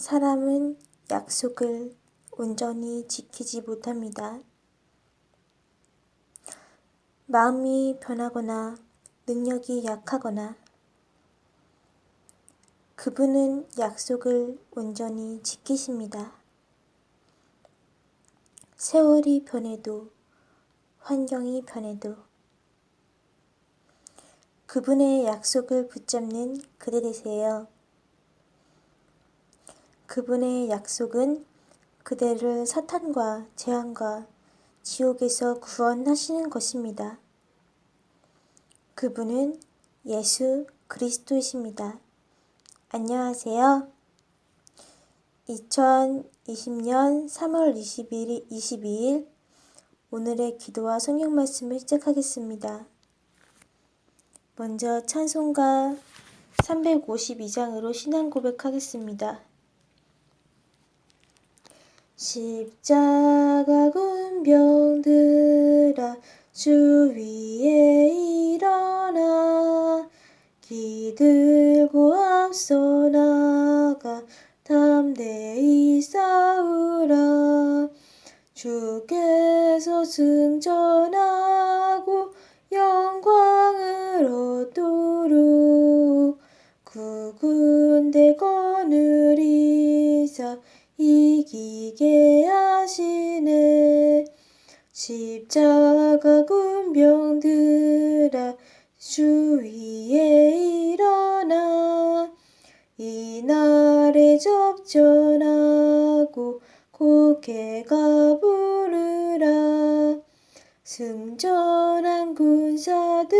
사람은 약속을 온전히 지키지 못합니다. 마음이 변하거나 능력이 약하거나 그분은 약속을 온전히 지키십니다. 세월이 변해도 환경이 변해도 그분의 약속을 붙잡는 그대 되세요. 그분의 약속은 그대를 사탄과 재앙과 지옥에서 구원하시는 것입니다. 그분은 예수 그리스도이십니다. 안녕하세요. 2020년 3월 21일, 22일 오늘의 기도와 성경 말씀을 시작하겠습니다. 먼저 찬송가 352장으로 신앙 고백하겠습니다. 십자가 군병들아 주 위에 일어나. 기들고 앞서 나가 담대히 싸우라. 주께서 승천하 고개가 부르라. 승전한 군사들은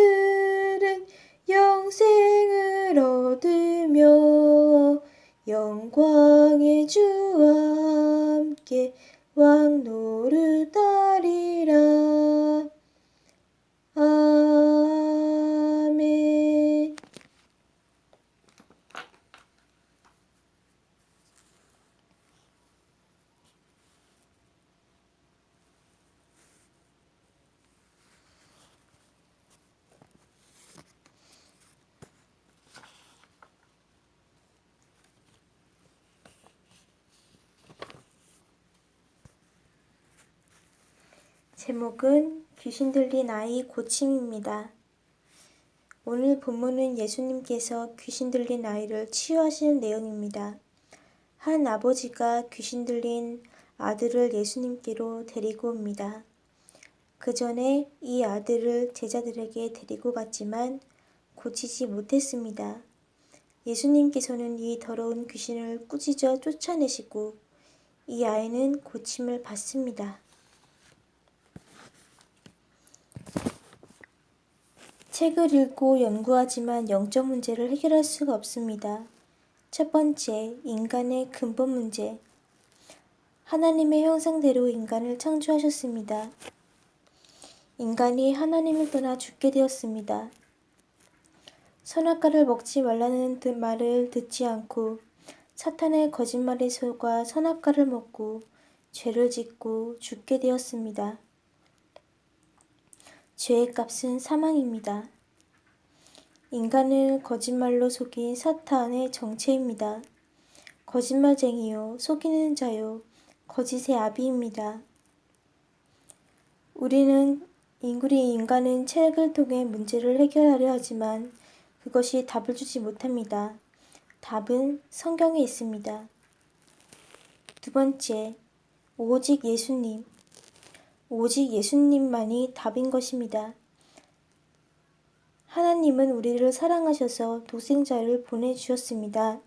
영생을 얻으며 영광의 주와 함께 왕노를 따리라. 아멘. 제목은 귀신 들린 아이 고침입니다. 오늘 본문은 예수님께서 귀신 들린 아이를 치유하시는 내용입니다. 한 아버지가 귀신 들린 아들을 예수님께로 데리고 옵니다. 그 전에 이 아들을 제자들에게 데리고 갔지만 고치지 못했습니다. 예수님께서는 이 더러운 귀신을 꾸짖어 쫓아내시고 이 아이는 고침을 받습니다. 책을 읽고 연구하지만 영적 문제를 해결할 수가 없습니다. 첫 번째, 인간의 근본 문제. 하나님의 형상대로 인간을 창조하셨습니다. 인간이 하나님을 떠나 죽게 되었습니다. 선악과를 먹지 말라는 말을 듣지 않고 사탄의 거짓말에 속아 선악과를 먹고 죄를 짓고 죽게 되었습니다. 죄의 값은 사망입니다. 인간을 거짓말로 속인 사탄의 정체입니다. 거짓말쟁이요, 속이는 자요, 거짓의 아비입니다. 우리는 우리 인간은 책을 통해 문제를 해결하려 하지만 그것이 답을 주지 못합니다. 답은 성경에 있습니다. 두 번째, 오직 예수님. 오직 예수님만이 답인 것입니다. 하나님은 우리를 사랑하셔서 독생자를 보내주셨습니다.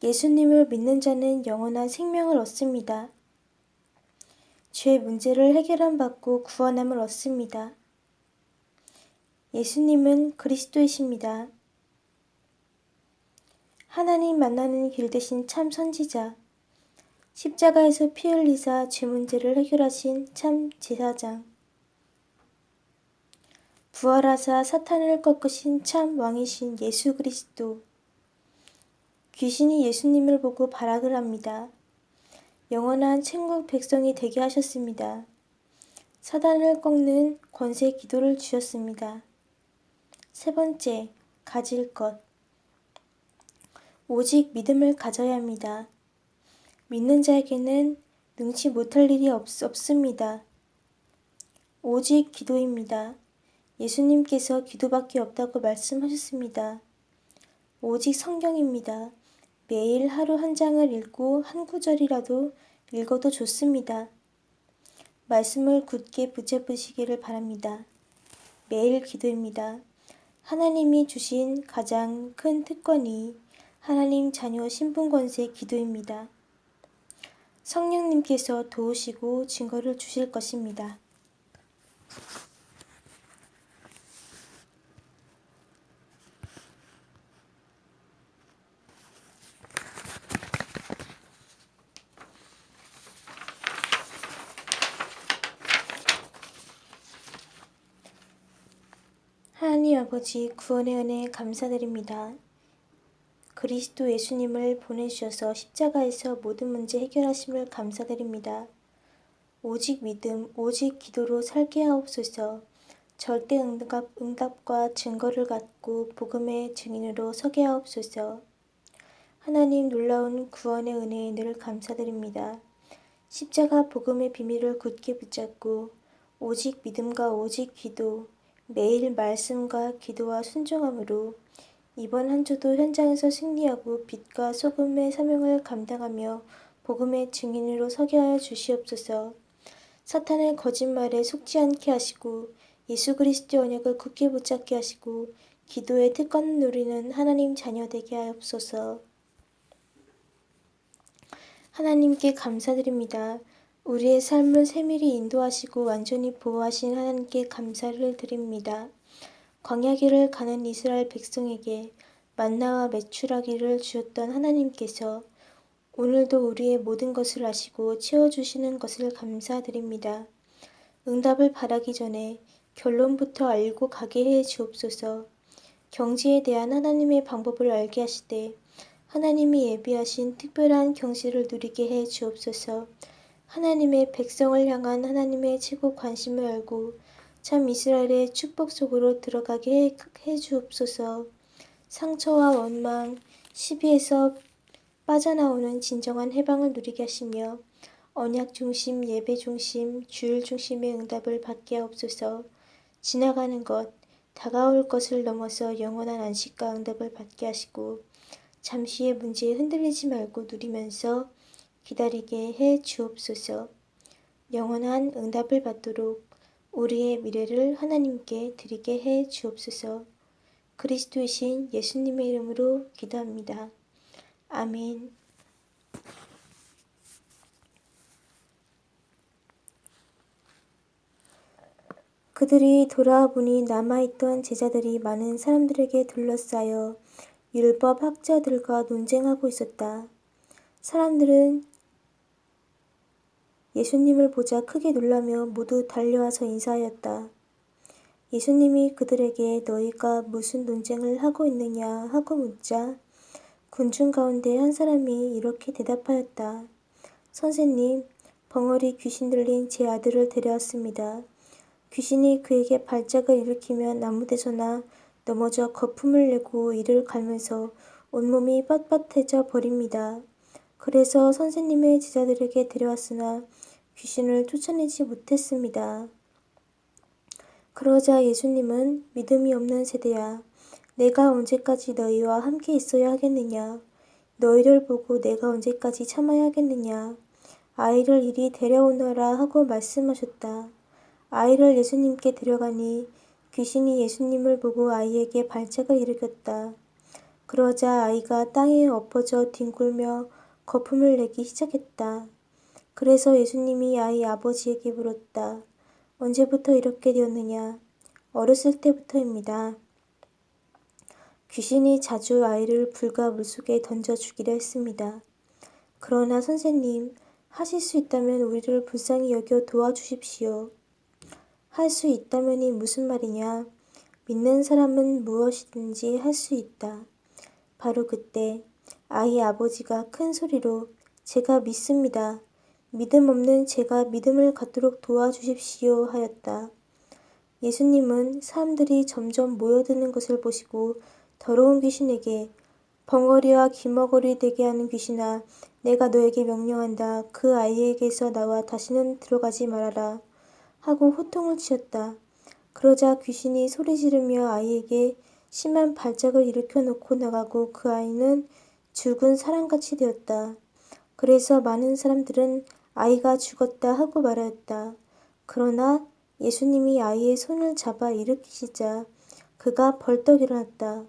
예수님을 믿는 자는 영원한 생명을 얻습니다. 죄 문제를 해결함 받고 구원함을 얻습니다. 예수님은 그리스도이십니다. 하나님 만나는 길 대신 참 선지자, 십자가에서 피 흘리사 죄 문제를 해결하신 참 제사장, 부활하사 사탄을 꺾으신 참 왕이신 예수 그리스도, 귀신이 예수님을 보고 발악을 합니다. 영원한 천국 백성이 되게 하셨습니다. 사단을 꺾는 권세 기도를 주셨습니다. 세 번째, 가질 것. 오직 믿음을 가져야 합니다. 믿는 자에게는 능치 못할 일이 없, 없습니다. 오직 기도입니다. 예수님께서 기도밖에 없다고 말씀하셨습니다. 오직 성경입니다. 매일 하루 한 장을 읽고 한 구절이라도 읽어도 좋습니다. 말씀을 굳게 붙잡으시기를 바랍니다. 매일 기도입니다. 하나님이 주신 가장 큰 특권이 하나님 자녀 신분 권세 기도입니다. 성령님께서 도우시고 증거를 주실 것입니다. 하나님 아버지 구원의 은혜 감사드립니다. 그리스도 예수님을 보내주셔서 십자가에서 모든 문제 해결하심을 감사드립니다. 오직 믿음, 오직 기도로 살게 하옵소서. 절대 응답, 응답과 증거를 갖고 복음의 증인으로 서게 하옵소서. 하나님 놀라운 구원의 은혜에 늘 감사드립니다. 십자가 복음의 비밀을 굳게 붙잡고 오직 믿음과 오직 기도, 매일 말씀과 기도와 순종함으로 이번 한 주도 현장에서 승리하고 빛과 소금의 사명을 감당하며 복음의 증인으로 서게 하여 주시옵소서. 사탄의 거짓말에 속지 않게 하시고 예수 그리스도 언약을 굳게 붙잡게 하시고 기도의 특권을 누리는 하나님 자녀 되게 하옵소서. 하나님께 감사드립니다. 우리의 삶을 세밀히 인도하시고 완전히 보호하신 하나님께 감사를 드립니다. 광야길을 가는 이스라엘 백성에게 만나와 메추라기를 주었던 하나님께서 오늘도 우리의 모든 것을 아시고 채워주시는 것을 감사드립니다. 응답을 바라기 전에 결론부터 알고 가게 해 주옵소서. 경지에 대한 하나님의 방법을 알게 하시되 하나님이 예비하신 특별한 경지를 누리게 해 주옵소서. 하나님의 백성을 향한 하나님의 최고 관심을 알고 참 이스라엘의 축복 속으로 들어가게 해 주옵소서. 상처와 원망, 시비에서 빠져나오는 진정한 해방을 누리게 하시며 언약 중심, 예배 중심, 주일 중심의 응답을 받게 하옵소서. 지나가는 것, 다가올 것을 넘어서 영원한 안식과 응답을 받게 하시고 잠시의 문제에 흔들리지 말고 누리면서 기다리게 해 주옵소서. 영원한 응답을 받도록 우리의 미래를 하나님께 드리게 해 주옵소서. 그리스도이신 예수님의 이름으로 기도합니다. 아멘. 그들이 돌아보니 남아있던 제자들이 많은 사람들에게 둘러싸여 율법 학자들과 논쟁하고 있었다. 사람들은 예수님을 보자 크게 놀라며 모두 달려와서 인사하였다. 예수님이 그들에게 너희가 무슨 논쟁을 하고 있느냐 하고 묻자 군중 가운데 한 사람이 이렇게 대답하였다. 선생님, 벙어리 귀신 들린 제 아들을 데려왔습니다. 귀신이 그에게 발작을 일으키면 나무대서나 넘어져 거품을 내고 이를 갈면서 온몸이 빳빳해져 버립니다. 그래서 선생님의 제자들에게 데려왔으나 귀신을 쫓아내지 못했습니다. 그러자 예수님은 믿음이 없는 세대야. 내가 언제까지 너희와 함께 있어야 하겠느냐? 너희를 보고 내가 언제까지 참아야 하겠느냐? 아이를 이리 데려오너라 하고 말씀하셨다. 아이를 예수님께 데려가니 귀신이 예수님을 보고 아이에게 발작을 일으켰다. 그러자 아이가 땅에 엎어져 뒹굴며 거품을 내기 시작했다. 그래서 예수님이 아이 아버지에게 물었다. 언제부터 이렇게 되었느냐? 어렸을 때부터입니다. 귀신이 자주 아이를 불과 물속에 던져 주기로 했습니다. 그러나 선생님, 하실 수 있다면 우리를 불쌍히 여겨 도와주십시오. 할 수 있다면이 무슨 말이냐? 믿는 사람은 무엇이든지 할 수 있다. 바로 그때 아이 아버지가 큰 소리로 제가 믿습니다. 믿음 없는 제가 믿음을 갖도록 도와주십시오 하였다. 예수님은 사람들이 점점 모여드는 것을 보시고 더러운 귀신에게 벙어리와 귀머거리 되게 하는 귀신아, 내가 너에게 명령한다. 그 아이에게서 나와 다시는 들어가지 말아라. 하고 호통을 치었다. 그러자 귀신이 소리 지르며 아이에게 심한 발작을 일으켜 놓고 나가고 그 아이는 죽은 사람같이 되었다. 그래서 많은 사람들은 아이가 죽었다 하고 말하였다. 그러나 예수님이 아이의 손을 잡아 일으키시자 그가 벌떡 일어났다.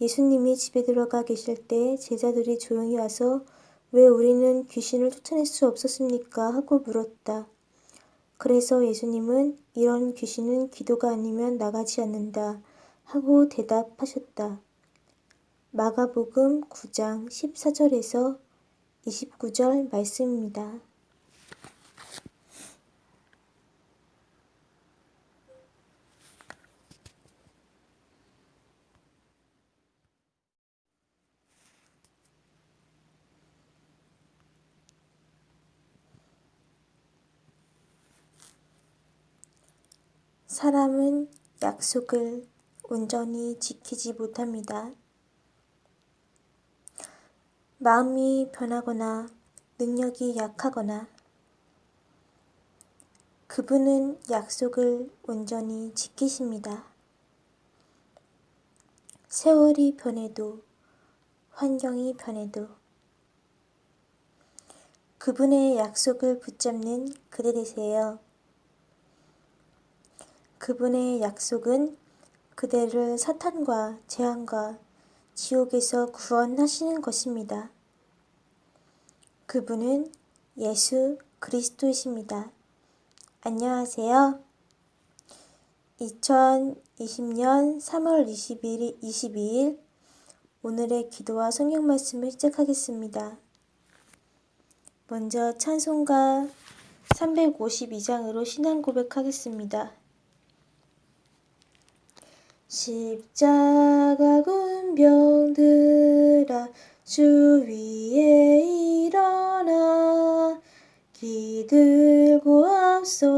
예수님이 집에 들어가 계실 때 제자들이 조용히 와서 왜 우리는 귀신을 쫓아낼 수 없었습니까? 하고 물었다. 그래서 예수님은 이런 귀신은 기도가 아니면 나가지 않는다 하고 대답하셨다. 마가복음 9장 14절에서 29절 말씀입니다. 사람은 약속을 온전히 지키지 못합니다. 마음이 변하거나 능력이 약하거나 그분은 약속을 온전히 지키십니다. 세월이 변해도 환경이 변해도 그분의 약속을 붙잡는 그대 되세요. 그분의 약속은 그대를 사탄과 재앙과 지옥에서 구원하시는 것입니다. 그분은 예수 그리스도이십니다. 안녕하세요. 2020년 3월 22일, 22일 오늘의 기도와 성경 말씀을 시작하겠습니다. 먼저 찬송가 352장으로 신앙 고백하겠습니다. 십자가 군병들아 주 위에 일어나 기들고 앞서